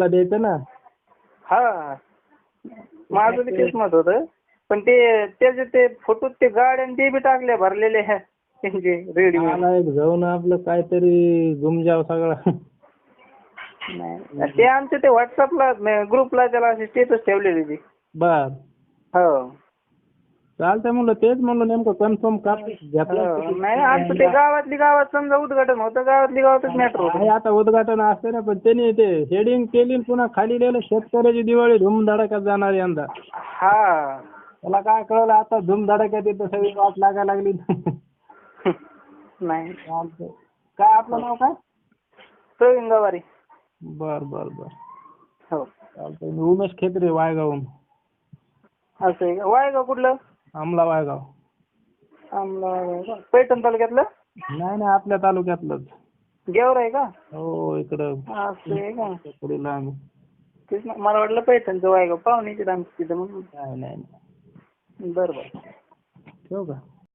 ला द्यायचं ना. हा. माझं बी तेच मत होतं. पण ते त्याचे ते फोटो ते गाड्या आणि ते बी टाकले भरलेले त्यांचे रेडिओ मला एक जाऊन आपलं काहीतरी गुमजाव सगळं. ते आमचे ते व्हॉट्सअपला ग्रुपला त्याला असे स्टेटस ठेवलेले ते. बर. हो. चालतंय म्हणलं तेच म्हणलं नेमकं कन्फर्म का घेतलं. नाही आमचं ते गावातली गावात समजा उद्घाटन होतं गावातली गावातच मॅटर आहे आता उद्घाटन असते ना पण त्यांनी ते हेडिंग केली पुन्हा खाली लिहिलं शेतकऱ्याची दिवाळी धूमधडाक्यात जाणार यंदा. हा. त्याला काय कळलं आता धूमधडाक्यात येतं सगळी वाट लागायला लागली. नाही. चालतंय. काय आपलं नाव काय? प्रवीण गवारी. बर बर बर. हो. चालतंय. मी उमेश खेत्रे वायगावून असं आहे का? वायगाव कुठलं? आमला वायगाव आमला पैठण तालुक्यातलं? नाही नाही आपल्या तालुक्यातलंच. गेवर आहे का? हो इकडं. असं आहे का? तेच ना मला वाटलं पैठणचं वायगाव पाहुण्याची आमची तिथं म्हणून. नाही नाही. बरं बरं. ठेवू का?